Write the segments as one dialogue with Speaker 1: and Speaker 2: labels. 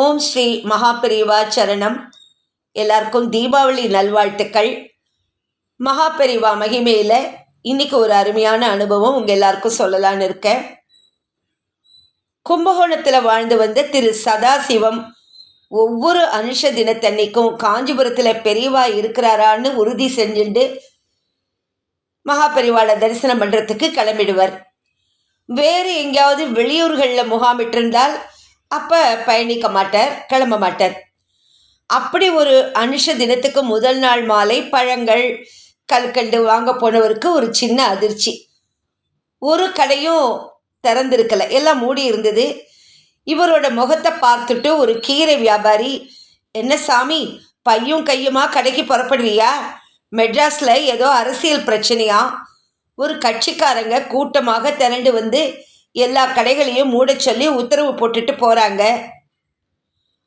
Speaker 1: ஓம் ஸ்ரீ மகாபெரிவா சரணம். எல்லாருக்கும் தீபாவளி நல்வாழ்த்துக்கள். மகாபெரிவா மகிமையில் இன்னைக்கு ஒரு அருமையான அனுபவம் உங்கள் எல்லாருக்கும் சொல்லலான்னு இருக்கேன். கும்பகோணத்தில் வாழ்ந்து வந்த திரு சதாசிவம் ஒவ்வொரு அனுஷ தினத்தன்னைக்கும் காஞ்சிபுரத்தில் பெரியவா இருக்கிறாரான்னு உறுதி செஞ்சுட்டு மகாபெரிவாளை தரிசனம் பண்ணுறதுக்கு கிளம்பிடுவர். வேறு எங்கேயாவது வெளியூர்களில் முகாமிட்டிருந்தால் அப்போ பயணிக்க மாட்டார் கிளம்ப மாட்டார். அப்படி ஒரு அனுஷ தினத்துக்கு முதல் நாள் மாலை பழங்கள் கல்கண்டு வாங்க போனவருக்கு ஒரு சின்ன அதிர்ச்சி. ஒரு கடையும் திறந்திருக்கலை எல்லாம் மூடி இருந்தது. இவரோட முகத்தை பார்த்துட்டு ஒரு கீரை வியாபாரி என்ன சாமி பையும் கையுமா கடைக்கு புறப்படுவியா மெட்ராஸில் ஏதோ அரசியல் பிரச்சனையா? ஒரு கட்சிக்காரங்க கூட்டமாக திரண்டு வந்து எல்லா கடைகளையும் மூடச் சொல்லி உத்தரவு போட்டுட்டு போகிறாங்க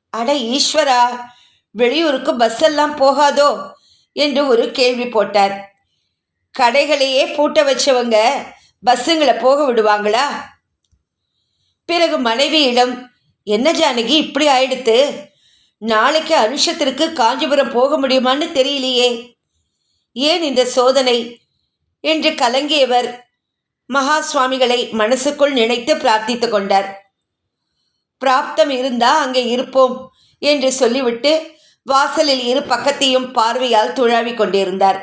Speaker 1: அட ஈஸ்வரா வெளியூருக்கு பஸ் எல்லாம் போகாதோ? என்று ஒரு கேள்வி போட்டார். கடைகளையே பூட்ட வச்சவங்க பஸ்ஸுங்களை போக விடுவாங்களா? பிறகு மனைவியிடம் என்ன ஜானகி இப்படி ஆயிடுத்து? நாளைக்கு அனுஷத்திற்கு காஞ்சிபுரம் போக முடியுமான்னு தெரியலையே. ஏன் இந்த சோதனை? என்று கலங்கியவர் மகா சுவாமிகளை மனசுக்குள் நினைத்து பிரார்த்தித்து கொண்டார். பிராப்தம் இருந்தா அங்கே இருப்போம் என்று சொல்லிவிட்டு வாசலில் இரு பக்கத்தையும் பார்வையால் துழாவி கொண்டிருந்தார்.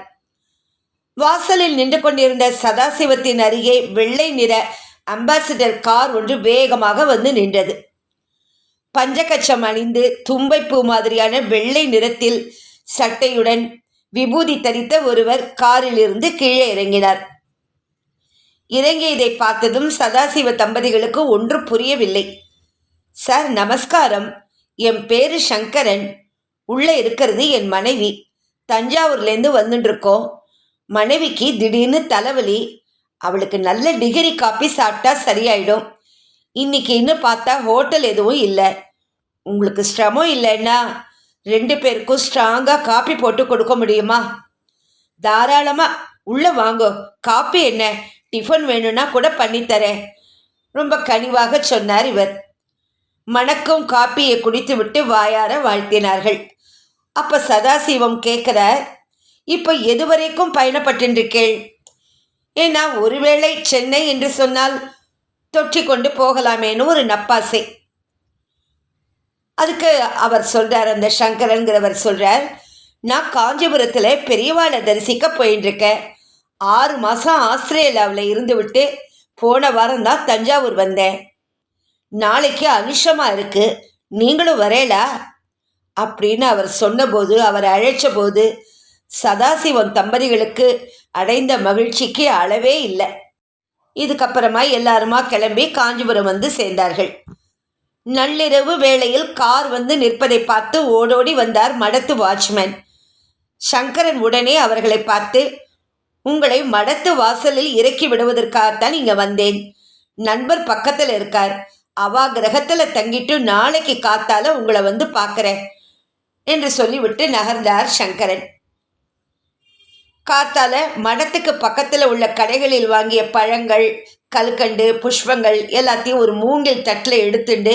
Speaker 1: வாசலில் நின்று கொண்டிருந்த சதாசிவத்தின் அருகே வெள்ளை நிற அம்பாசிடர் கார் ஒன்று வேகமாக வந்து நின்றது. பஞ்சகச்சம் அணிந்து தும்பைப்பூ மாதிரியான வெள்ளை நிறத்தில் சட்டையுடன் விபூதி தரித்த ஒருவர் காரிலிருந்து கீழே இறங்கினார். இறங்கியதை பார்த்ததும் சதாசிவ தம்பதிகளுக்கு ஒன்று புரியவில்லை. சார் நமஸ்காரம். என் பேரு சங்கரன். உள்ளே இருக்கிறது என் மனைவி. தஞ்சாவூர்லேருந்து வந்துட்டுருக்கோம் மனைவிக்கு திடீர்னு தலைவலி. அவளுக்கு நல்ல டிகிரி காப்பி சாப்பிட்டா சரியாயிடும். இன்னைக்கு இன்னும் பார்த்தா ஹோட்டல் எதுவும் இல்லை. உங்களுக்கு சிரமம் இல்லைன்னா ரெண்டு பேருக்கும் ஸ்ட்ராங்காக காப்பி போட்டு கொடுக்க முடியுமா? தாராளமாக உள்ளே வாங்கோ. காப்பி என்ன? டிஃபன் வேணும்னா கூட பண்ணித்தரேன். ரொம்ப கனிவாக சொன்னார் இவர். மணக்கும் காப்பியை குடித்துவிட்டு வாயார வாழ்த்தினார்கள். அப்போ சதாசிவம் கேட்குறார் இப்போ எது வரைக்கும் பயணப்பட்டிருக்கேள் ஏன்னா ஒருவேளை சென்னை என்று சொன்னால் தொற்றிக்கொண்டு போகலாமேன்னு ஒரு நப்பாசை. அதுக்கு அவர் சொல்கிறார் அந்த சங்கரன்கிறவர் சொல்கிறார் நான் காஞ்சிபுரத்தில் பெரியவாளை தரிசிக்க போயின்னு இருக்கேன் ஆறு மாதம் ஆஸ்திரேலியாவில் இருந்துவிட்டு போன வாரம் தான் தஞ்சாவூர் வந்தேன். நாளைக்கு அனுஷமாக இருக்குது நீங்களும் வரேலா? அப்படின்னு அவர் சொன்னபோது அவர் அழைச்சபோது சதாசிவம் தம்பதிகளுக்கு அடைந்த மகிழ்ச்சிக்கு அளவே இல்லை. இதுக்கப்புறமா எல்லாருமா கிளம்பி காஞ்சிபுரம் வந்து சேர்ந்தார்கள். நள்ளிரவு வேளையில் கார் வந்து நிற்பதை பார்த்து ஓடோடி வந்தார் மடத்து வாட்ச்மேன். சங்கரன் உடனே அவர்களை பார்த்து உங்களை மடத்து வாசலில் இறக்கி விடுவதற்காகத்தான் இங்கே வந்தேன். நண்பர் பக்கத்தில் இருக்கார். அவா கிரகத்தில் தங்கிட்டு நாளைக்கு காத்தால உங்களை வந்து பார்க்குறேன் என்று சொல்லிவிட்டு நகர்ந்தார் சங்கரன். காத்தால மடத்துக்கு பக்கத்தில் உள்ள கடைகளில் வாங்கிய பழங்கள் கல்கண்டு புஷ்பங்கள் எல்லாத்தையும் ஒரு மூங்கில் தட்டில் எடுத்துண்டு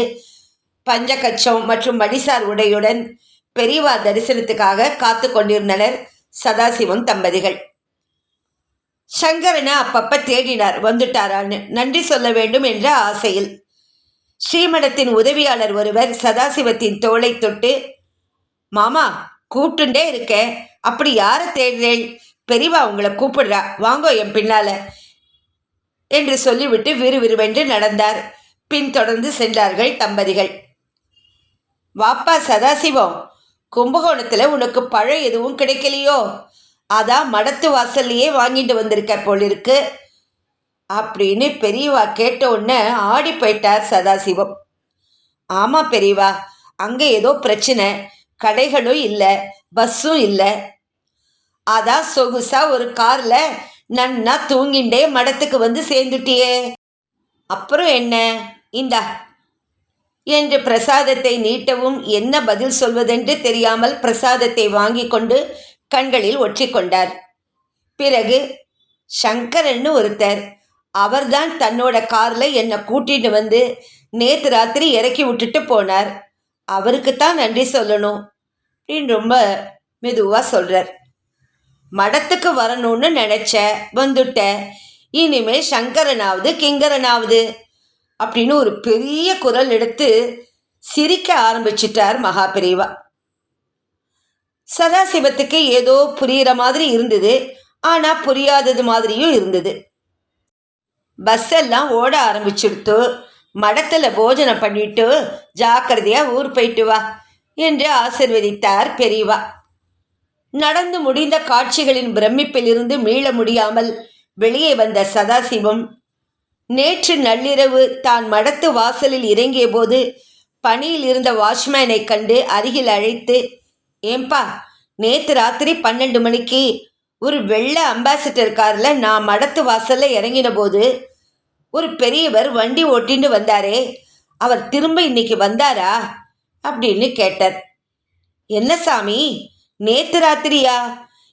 Speaker 1: பஞ்சகச்சம் மற்றும் மடிசார் உடையுடன் பெரியவா தரிசனத்துக்காக காத்து கொண்டிருந்தனர் சதாசிவம் தம்பதிகள். சங்கரனை அப்பப்ப தேடினார் வந்துட்டாரான்னு. நன்றி சொல்ல வேண்டும் என்ற ஆசையில். ஸ்ரீமடத்தின் உதவியாளர் ஒருவர் சதாசிவத்தின் தோளை தொட்டு மாமா கூப்பிட்டுண்டே இருக்க. அப்படி யாரை தேடுறேன்? பெரியவா உங்களை கூப்பிடுறா. வாங்கோ என் பின்னால. என்று சொல்லிவிட்டு விறுவிறுவென்று நடந்தார். பின்தொடர்ந்து சென்றார்கள் தம்பதிகள். வாப்பா சதாசிவம் கும்பகோணத்தில் உனக்கு பழம் எதுவும் கிடைக்கலையோ? அதான் மடத்து வாசல்லையே வாங்கிட்டு வந்திருக்க போலிருக்கு. அப்படின்னு பெரியவா கேட்ட உடனே ஆடி போயிட்டார் சதாசிவம். ஆமாம் பெரியவா அங்கே ஏதோ பிரச்சனை. கடைகளும் இல்லை பஸ்ஸும் இல்லை. அதான் சொகுசா ஒரு காரில் நன்னா தூங்கிண்டே மடத்துக்கு வந்து சேர்ந்துட்டியே. அப்புறம் என்ன? இந்தா என்று பிரசாதத்தை நீட்டவும் என்ன பதில் சொல்வதென்று தெரியாமல் பிரசாதத்தை வாங்கி கொண்டு கண்களில் ஒற்றிக்கொண்டார். பிறகு சங்கரன்னு ஒருத்தர் அவர்தான் தன்னோட காரில் என்னை கூட்டிட்டு வந்து நேற்று ராத்திரி இறக்கி விட்டுட்டு போனார். அவருக்கு தான் நன்றி சொல்லணும் அப்படின்னு ரொம்ப மெதுவாக சொல்கிறார் மடத்துக்கு வரணும்னு நினச்ச வந்துட்ட இனிமே சங்கரனாவது கிங்கரனாவது அப்படின்னு ஒரு பெரிய குரல் எடுத்து சிரிக்க ஆரம்பிச்சிட்டார் மகாபிரிவா. சதாசிவத்துக்கு ஏதோ புரிகிற மாதிரி இருந்தது. ஆனால் புரியாதது மாதிரியும் இருந்தது. பஸ் எல்லாம் ஓட ஆரம்பிச்சுடுத்து மடத்தில் போஜனம் பண்ணிட்டு ஜாக்கிரதையாக ஊர் போயிட்டு வா என்று ஆசிர்வதித்தார் பெரியவா. நடந்து முடிந்த காட்சிகளின் பிரமிப்பிலிருந்து மீள முடியாமல் வெளியே வந்த சதாசிவம் நேற்று நள்ளிரவு தான் மடத்து வாசலில் இறங்கிய போது பணியில் இருந்த வாட்ச்மேனை கண்டு அருகில் அழைத்து ஏம்பா நேற்று ராத்திரி பன்னெண்டு மணிக்கு ஒரு வெள்ளை அம்பாசிடர் காரில் நான் மடத்து வாசலில் இறங்கின போது ஒரு பெரியவர் வண்டி ஓட்டின்னு வந்தாரே அவர் திரும்ப இன்னைக்கு வந்தாரா அப்படின்னு கேட்டார். என்ன சாமி நேத்து ராத்திரியா?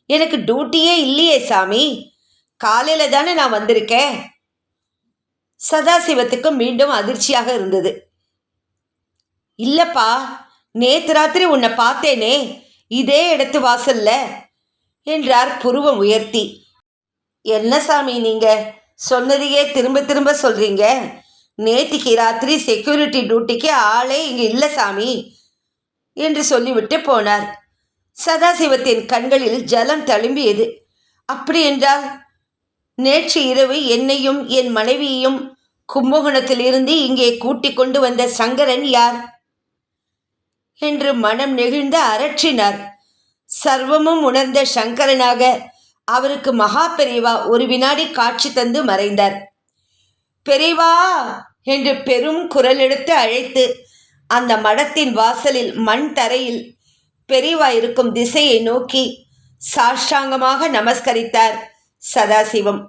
Speaker 1: எனக்கு டியூட்டியே இல்லையே சாமி காலையில் தானே நான் வந்திருக்கேன் சதாசிவத்துக்கு மீண்டும் அதிர்ச்சியாக இருந்தது. இல்லைப்பா நேத்து ராத்திரி உன்னை பார்த்தேனே இதே இடத்து வாசல்ல என்றார் புருவம் உயர்த்தி. என்ன சாமி நீங்க? சொன்னதையே திரும்ப திரும்ப சொல்றீங்க? நேத்திக்கு ராத்திரி செக்யூரிட்டி டியூட்டிக்கு ஆளே இங்கே இல்லை சாமி என்று சொல்லிவிட்டு போனார். சதாசிவத்தின் கண்களில் ஜலம் தழும்பியது. அப்படி என்றால் நேற்று இரவு என்னையும் என் மனைவியையும் கும்பகோணத்திலிருந்து இங்கே கூட்டிக் கொண்டு வந்த சங்கரன் யார்? என்று மனம் நெகிழ்ந்து அரற்றினார் சர்வமும் உணர்ந்த சங்கரனாக அவருக்கு மகா பெரியவா ஒரு வினாடி காட்சி தந்து மறைந்தார். பெரியவா என்று பெரும் குரல் எடுத்து அழைத்து அந்த மடத்தின் வாசலில் மண் தரையில் பெரியவா இருக்கும் திசையை நோக்கி சாஷ்டாங்கமாக நமஸ்கரித்தார் சதாசிவம்.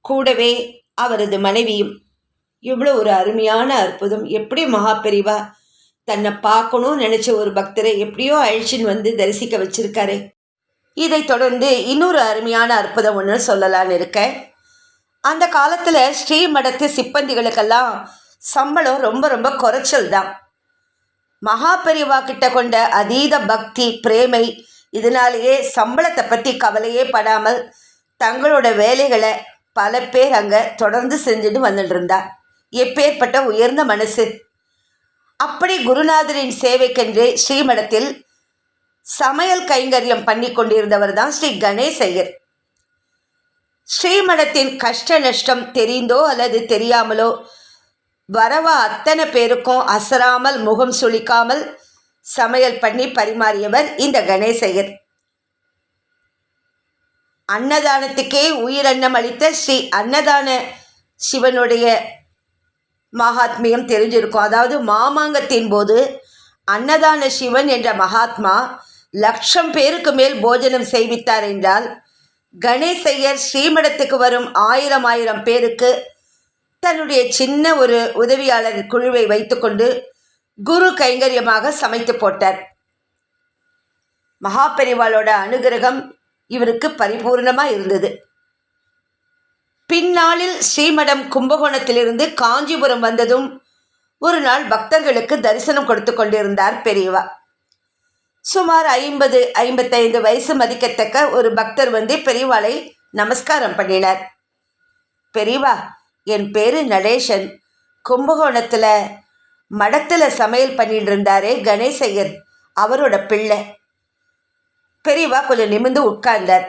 Speaker 1: கூடவே அவரது மனைவியும். இவ்வளோ ஒரு அருமையான அற்புதம். எப்படி மகா பெரிவா தன்னை பார்க்கணும்னு நினச்ச ஒரு பக்தரை எப்படியோ அழிச்சின்னு வந்து தரிசிக்க வச்சிருக்காரு. இதை தொடர்ந்து இன்னொரு அருமையான அற்புதம் ஒன்று சொல்லலான்னு இருக்கேன். அந்த காலத்தில் ஸ்ரீமடத்து சிப்பந்திகளுக்கெல்லாம் சம்பளம் ரொம்ப ரொம்ப குறைச்சல் தான். மகாபெரிவா கிட்ட கொண்ட அதீத பக்தி பிரேமை இதனாலேயே சம்பளத்தை பற்றி கவலையே படாமல் தங்களோட வேலைகளை பல பேர் அங்கே தொடர்ந்து செஞ்சுட்டு வந்துட்டு இருந்தா. எப்பேற்பட்ட உயர்ந்த மனசு. அப்படி குருநாதரின் சேவைக்கென்று ஸ்ரீமடத்தில் சமையல் கைங்கரியம் பண்ணி கொண்டிருந்தவர் தான் ஸ்ரீ கணேசையர். ஸ்ரீமடத்தின் கஷ்ட நஷ்டம் தெரிந்தோ அல்லது தெரியாமலோ வரவா அத்தனை பேருக்கும் அசராமல் முகம் சுளிக்காமல் சமையல் பண்ணி பரிமாறியவர் இந்த கணேசையர். அன்னதானத்துக்கே உயிரன்னம் அளித்த ஸ்ரீ அன்னதான சிவனுடைய மகாத்மியம் தெரிஞ்சிருக்கும். அதாவது மாமாங்கத்தின் போது அன்னதான சிவன் என்ற மகாத்மா லட்சம் பேருக்கு மேல் போஜனம் செய்வித்தார் என்றால் கணேசையர் ஸ்ரீமடத்துக்கு வரும் ஆயிரம் ஆயிரம் பேருக்கு தன்னுடைய சின்ன ஒரு உதவியாளர் குழுவை வைத்துக்கொண்டு குரு கைங்கரியமாக சமைத்து போட்டார். மகாபெரிவாளோட அனுகிரகம் இவருக்கு பரிபூர்ணமாக இருந்தது. பின்னாளில் ஸ்ரீமடம் கும்பகோணத்திலிருந்து காஞ்சிபுரம் வந்ததும் ஒரு நாள் பக்தர்களுக்கு தரிசனம் கொடுத்து கொண்டிருந்தார் பெரியவா. சுமார் ஐம்பது ஐம்பத்தைந்து வயசு மதிக்கத்தக்க ஒரு பக்தர் வந்து பெரியவாளை நமஸ்காரம் பண்ணினார். பெரியவா என் பேரு நடேசன். கும்பகோணத்தில் மடத்தில் சமையல் பண்ணிட்டு இருந்தாரே கணேசையர் அவரோட பிள்ளை. பெரியவா கொஞ்சம் நிமிந்து உட்கார்ந்தார்.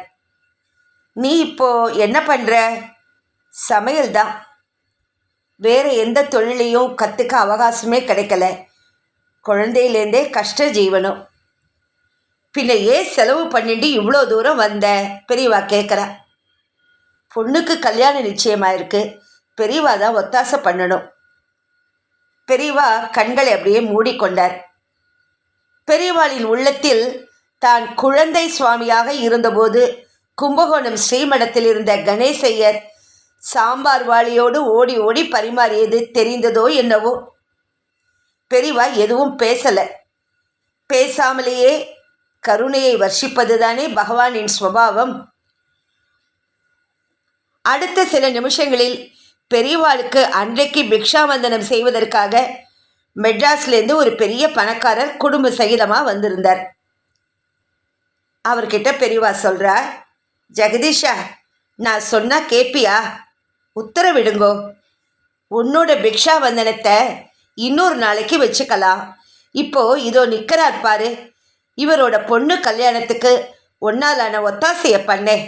Speaker 1: நீ இப்போ என்ன பண்ணுற சமையல் தான் வேறு எந்த தொழிலையும் கற்றுக்க அவகாசமே கிடைக்கல. குழந்தையிலேருந்தே கஷ்ட ஜீவனம். பின்ன ஏன் செலவு பண்ணிட்டு இவ்வளோ தூரம் வந்த? பெரியவா கேட்குறா பொண்ணுக்கு கல்யாணம் நிச்சயமாக இருக்குது பெரியவா தான் ஒத்தாசை பண்ணணும். பெரியவா கண்களை அப்படியே மூடிக்கொண்டார். பெரியவாளின் உள்ளத்தில் தான் குழந்தை சுவாமியாக இருந்தபோது கும்பகோணம் ஸ்ரீமடத்தில் இருந்த கணேசையர் சாம்பார் வாளியோடு ஓடி ஓடி பரிமாறியது தெரிந்ததோ என்னவோ? பெரிவா எதுவும் பேசலை. பேசாமலேயே கருணையை வர்ஷிப்பதுதானே பகவானின் ஸ்வபாவம் அடுத்த சில நிமிஷங்களில் பெரியவாளுக்கு அன்றைக்கு பிக்ஷாவந்தனம் செய்வதற்காக மெட்ராஸ்லேருந்து ஒரு பெரிய பணக்காரர் குடும்ப சகிதமாக வந்திருந்தார். அவர்கிட்ட பெரியவா சொல்கிறா ஜெகதீஷா நான் சொன்னால் கேப்பியா? உத்தரவிடுங்கோ. உன்னோட பிக்ஷா வந்தனத்தை இன்னொரு நாளைக்கு வச்சுக்கலாம். இப்போ இதோ நிற்கிறார் பாரு. இவரோட பொண்ணு கல்யாணத்துக்கு ஒன்னாலான ஒத்தாசையை பண்ணேன்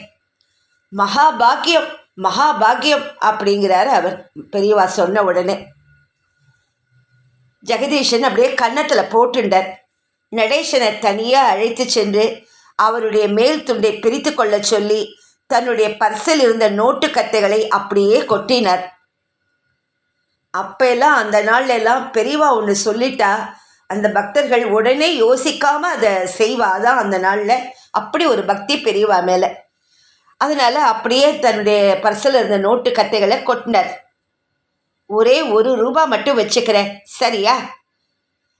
Speaker 1: மகாபாக்கியம் மகாபாக்கியம் அப்படிங்கிறார் அவர். பெரியவா சொன்ன உடனே. ஜெகதீஷன் அப்படியே கன்னத்தில் போட்டுண்டார். நடேசனை தனியாக அழைத்து சென்று அவருடைய மேல் துண்டை பிரித்து கொள்ள சொல்லி தன்னுடைய பர்சில் இருந்த நோட்டு கத்தைகளை அப்படியே கொட்டினார். அப்பெல்லாம் அந்த நாள்ல எல்லாம் பெரியவா ஒன்று சொல்லிட்டா அந்த பக்தர்கள் உடனே யோசிக்காம அதை செய்வாதான் அந்த நாளில். அப்படி ஒரு பக்தி பெரியவா மேலே. அதனால அப்படியே தன்னுடைய பர்சில் இருந்த நோட்டு கத்தைகளை கொட்டினார். ஒரே ஒரு ரூபா மட்டும் வச்சுக்கிறேன். சரியா?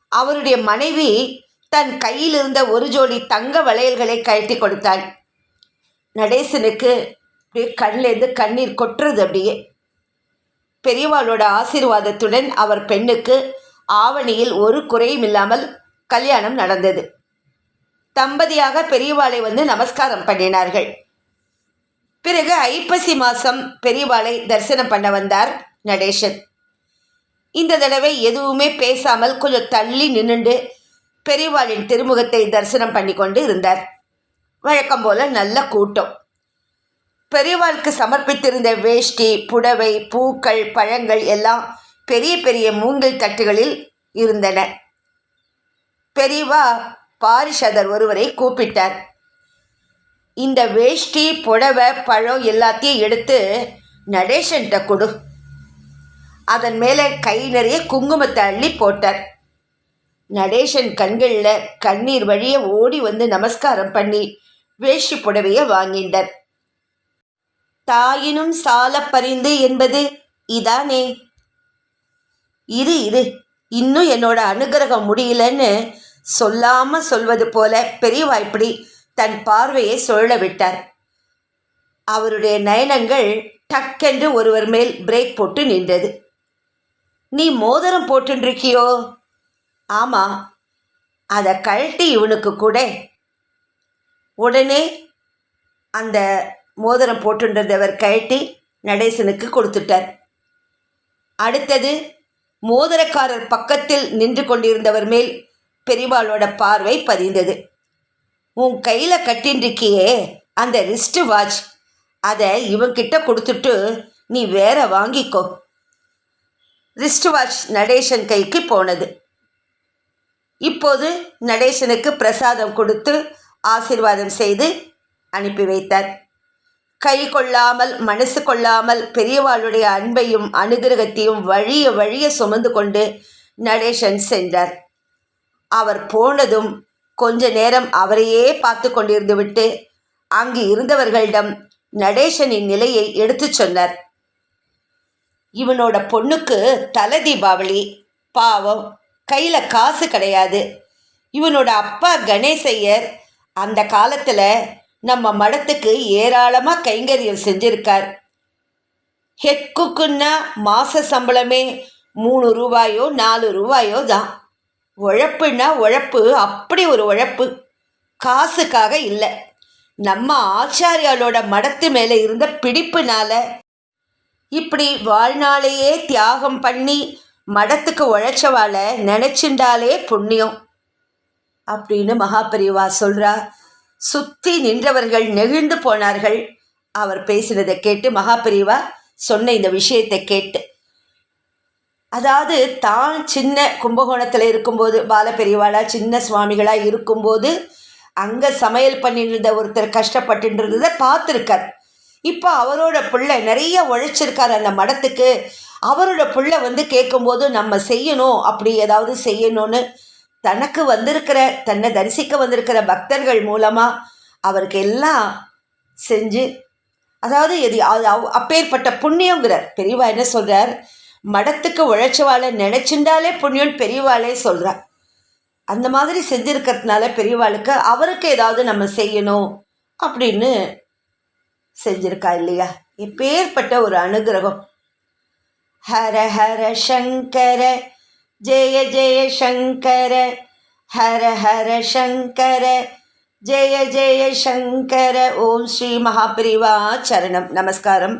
Speaker 1: அவருடைய மனைவி தன் கையில் இருந்த ஒரு ஜோடி தங்க வளையல்களை கழட்டி கொடுத்தாள். நடேசனுக்கு அப்படியே கண்ணிலேருந்து கண்ணீர் கொட்டுறது அப்படியே. பெரியவாளோட ஆசீர்வாதத்துடன் அவர் பெண்ணுக்கு ஆவணியில் ஒரு குறையும் இல்லாமல் கல்யாணம் நடந்தது. தம்பதியாக பெரியவாளை வந்து நமஸ்காரம் பண்ணினார்கள். பிறகு ஐப்பசி மாதம் பெரியவாளை தரிசனம் பண்ண வந்தார் நடேசன். இந்த தடவை எதுவுமே பேசாமல் கொஞ்சம் தள்ளி நின்றுண்டு பெரியவாளின் திருமுகத்தை தரிசனம் பண்ணி கொண்டு இருந்தார். வழக்கம் போல நல்ல கூட்டம். பெரியவாளுக்கு சமர்ப்பித்திருந்த வேஷ்டி புடவை பூக்கள் பழங்கள் எல்லாம் பெரிய பெரிய மூங்கில் தட்டுகளில் இருந்தன. பெரியவா பாரிஷதர் ஒருவரை கூப்பிட்டார். இந்த வேஷ்டி புடவை பழம் எல்லாத்தையும் எடுத்து நடேசன்கிட்ட கொடு. அதன் மேலே கை நிறைய குங்குமத்தை அள்ளி போட்டார். நடேசன் கண்களில் கண்ணீர் வழிய ஓடி வந்து நமஸ்காரம் பண்ணி வேஷ்டி புடவையை வாங்கினர். தாயினும் சால பரிந்து என்பது இதானே? இரு இரு. இன்னும் என்னோட அனுகிரகம் முடியலன்னு சொல்லாம சொல்வது போல பெரியவாய்ப்படி தன் பார்வையை சுழல விட்டார். அவருடைய நயனங்கள் டக்கென்று ஒருவர் மேல் பிரேக் போட்டு நின்றது. நீ மோதிரம் போட்டுருக்கியோ ஆமாம் அதை கழட்டி இவனுக்கு கூட. உடனே அந்த மோதிரம் போட்டுன்றதவர் கழட்டி நடேசனுக்கு கொடுத்துட்டார். அடுத்தது மோதிரக்காரர் பக்கத்தில் நின்று கொண்டிருந்தவர் மேல் பெரிவாளோட பார்வை பதிந்தது. உன் கையில் கட்டின்றிருக்கியே அந்த ரிஸ்ட் வாட்ச் அதை இவங்கிட்ட கொடுத்துட்டு நீ வேற வாங்கிக்கோ. ரிஸ்ட் வாட்ச் நடேசன் கைக்கு போனது. இப்போது நடேசனுக்கு பிரசாதம் கொடுத்து ஆசீர்வாதம் செய்து அனுப்பி வைத்தார். கை கொள்ளாமல் மனசு கொள்ளாமல் பெரியவாளுடைய அன்பையும் அனுகிரகத்தையும் வழிய வழிய சுமந்து கொண்டு நடேசன் சென்றார். அவர் போனதும் கொஞ்ச நேரம் அவரையே பார்த்து கொண்டிருந்து விட்டு அங்கு இருந்தவர்களிடம் நடேசனின் நிலையை எடுத்துச் சொன்னார். இவனோட பொண்ணுக்கு தலை தீபாவளி பாவம் கையில் காசு கிடையாது. இவனோட அப்பா கணேசையர் அந்த காலத்தில் நம்ம மடத்துக்கு ஏராளமாக கைங்கரியம் செஞ்சிருக்கார். ஹெட் குக்குன்னா மாத சம்பளமே மூணு ரூபாயோ நாலு ரூபாயோ தான். உழப்புன்னா உழப்பு அப்படி ஒரு உழப்பு. காசுக்காக இல்லை. நம்ம ஆச்சாரியாலோட மடத்து மேலே இருந்த பிடிப்புனால இப்படி வாழ்நாளையே தியாகம் பண்ணி மடத்துக்கு உழைச்சவாளை நினச்சிண்டாலே புண்ணியம். அப்படின்னு மகாபரிவா சொல்கிறா சுற்றி நின்றவர்கள் நெகிழ்ந்து போனார்கள். அவர் பேசினதை கேட்டு மகாபரிவா சொன்ன இந்த விஷயத்தை கேட்டு. அதாவது தான் சின்ன கும்பகோணத்தில் இருக்கும்போது பாலபெரியவாளா சின்ன சுவாமிகளாக இருக்கும்போது அங்கே சமையல் பண்ணிட்டு ஒருத்தர் கஷ்டப்பட்டுன்றதை பார்த்துருக்கார். இப்போ அவரோட பிள்ளை நிறைய உழைச்சிருக்கார் அந்த மடத்துக்கு. அவரோட பிள்ளை வந்து கேட்கும்போது நம்ம செய்யணும் அப்படி ஏதாவது செய்யணும்னு தனக்கு வந்திருக்கிற தன்னை தரிசிக்க வந்திருக்கிற பக்தர்கள் மூலமாக அவருக்கு எல்லாம் செஞ்சு அதாவது எது அது அவ்- அப்பேற்பட்ட புண்ணியங்கிறார் பெரியவா என்ன சொல்கிறார் மடத்துக்கு உழைச்சவாளை நினச்சிண்டாலே புண்ணியம்னு பெரியவாளே சொல்கிறார் அந்த மாதிரி செஞ்சுருக்கிறதுனால பெரியவாளுக்கு அவருக்கு ஏதாவது நம்ம செய்யணும் அப்படின்னு செஞ்சிருக்கா இல்லையா? எப்பேற்பட்ட ஒரு அனுகிரகம். ஹர ஹர சங்கர ஜெய ஜெய சங்கர ஹர ஹர சங்கர ஜெய ஜெய சங்கர. ஓம் ஸ்ரீ மகாபிரிவா சரணம் நமஸ்காரம்.